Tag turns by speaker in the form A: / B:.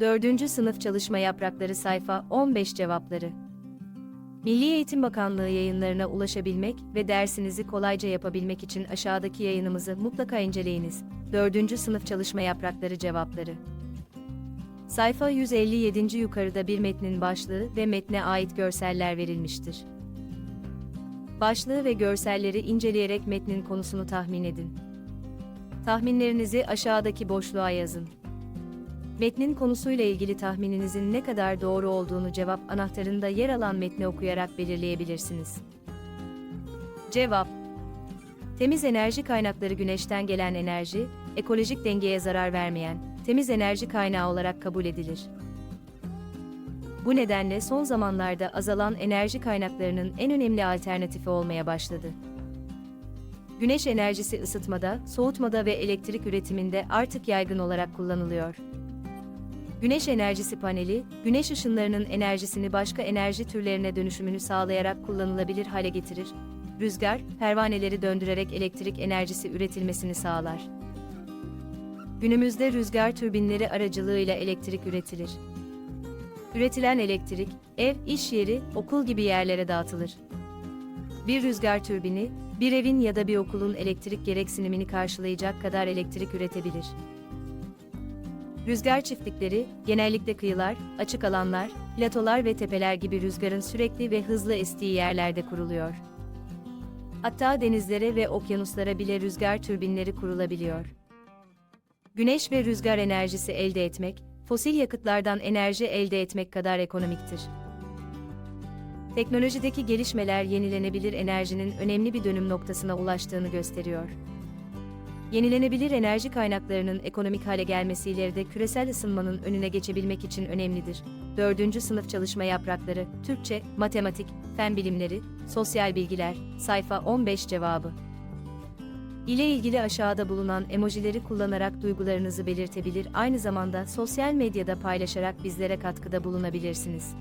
A: 4. Sınıf Çalışma Yaprakları Sayfa 15 Cevapları Milli Eğitim Bakanlığı yayınlarına ulaşabilmek ve dersinizi kolayca yapabilmek için aşağıdaki yayınımızı mutlaka inceleyiniz. 4. Sınıf Çalışma Yaprakları Cevapları Sayfa 157. yukarıda bir metnin başlığı ve metne ait görseller verilmiştir. Başlığı ve görselleri inceleyerek metnin konusunu tahmin edin. Tahminlerinizi aşağıdaki boşluğa yazın. Metnin konusuyla ilgili tahmininizin ne kadar doğru olduğunu cevap anahtarında yer alan metni okuyarak belirleyebilirsiniz. Cevap Temiz enerji kaynakları güneşten gelen enerji, ekolojik dengeye zarar vermeyen, temiz enerji kaynağı olarak kabul edilir. Bu nedenle son zamanlarda azalan enerji kaynaklarının en önemli alternatifi olmaya başladı. Güneş enerjisi ısıtmada, soğutmada ve elektrik üretiminde artık yaygın olarak kullanılıyor. Güneş enerjisi paneli, güneş ışınlarının enerjisini başka enerji türlerine dönüşümünü sağlayarak kullanılabilir hale getirir. Rüzgar, pervaneleri döndürerek elektrik enerjisi üretilmesini sağlar. Günümüzde rüzgar türbinleri aracılığıyla elektrik üretilir. Üretilen elektrik, ev, iş yeri, okul gibi yerlere dağıtılır. Bir rüzgar türbini, bir evin ya da bir okulun elektrik gereksinimini karşılayacak kadar elektrik üretebilir. Rüzgar çiftlikleri, genellikle kıyılar, açık alanlar, platolar ve tepeler gibi rüzgarın sürekli ve hızlı estiği yerlerde kuruluyor. Hatta denizlere ve okyanuslara bile rüzgar türbinleri kurulabiliyor. Güneş ve rüzgar enerjisi elde etmek, fosil yakıtlardan enerji elde etmek kadar ekonomiktir. Teknolojideki gelişmeler yenilenebilir enerjinin önemli bir dönüm noktasına ulaştığını gösteriyor. Yenilenebilir enerji kaynaklarının ekonomik hale gelmesiyle de küresel ısınmanın önüne geçebilmek için önemlidir. 4. Sınıf Çalışma Yaprakları, Türkçe, Matematik, Fen Bilimleri, Sosyal Bilgiler, Sayfa 15 Cevabı ile ilgili aşağıda bulunan emojileri kullanarak duygularınızı belirtebilir, aynı zamanda sosyal medyada paylaşarak bizlere katkıda bulunabilirsiniz.